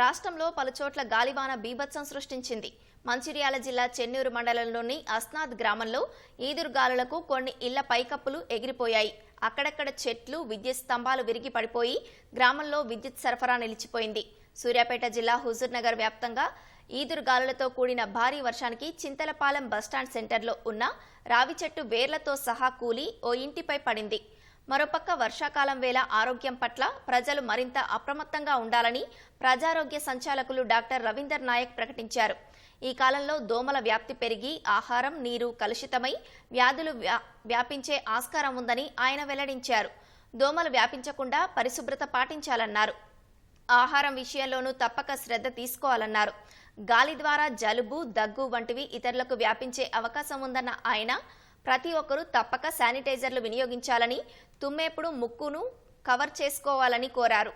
రాష్ట్రంలో పలుచోట్ల గాలివాన బీభత్సం సృష్టించింది. మంచిర్యాల జిల్లా చెన్నూరు మండలంలోని అస్నాద్ గ్రామంలో ఈదురుగాలులకు కొన్ని ఇళ్ళ పైకప్పులు ఎగిరిపోయాయి. అక్కడక్కడ చెట్లు విద్యుత్ స్తంభాలు విరిగి పడిపోయి గ్రామంలో విద్యుత్ సరఫరా నిలిచిపోయింది. సూర్యాపేట జిల్లా హుజూర్నగర్ వ్యాప్తంగా ఈదురుగాలులతో కూడిన భారీ వర్షానికి చింతలపాలెం బస్టాండ్ సెంటర్లో ఉన్న రావి చెట్టు వేర్లతో సహా కూలి ఓ ఇంటిపై పడింది. మరోపక్క వర్షాకాలం వేళ ఆరోగ్యం పట్ల ప్రజలు మరింత అప్రమత్తంగా ఉండాలని ప్రజారోగ్య సంచాలకులు డాక్టర్ రవీందర్ నాయక్ ప్రకటించారు. ఈ కాలంలో దోమల వ్యాప్తి పెరిగి ఆహారం నీరు కలుషితమై వ్యాధులు వ్యా- వ్యాపించే ఆస్కారం ఉందని ఆయన వెల్లడించారు. దోమలు వ్యాపించకుండా పరిశుభ్రత పాటించాలన్నారు. ఆహారం విషయంలోనూ తప్పక శ్రద్ధ తీసుకోవాలన్నారు. గాలి ద్వారా జలుబు దగ్గు వంటివి ఇతరులకు వ్యాపించే అవకాశం ఉందన్న ఆయన ప్రతి ఒక్కరూ తప్పక శానిటైజర్లు వినియోగించాలని తుమ్మేప్పుడు ముక్కును కవర్ చేసుకోవాలని కోరారు.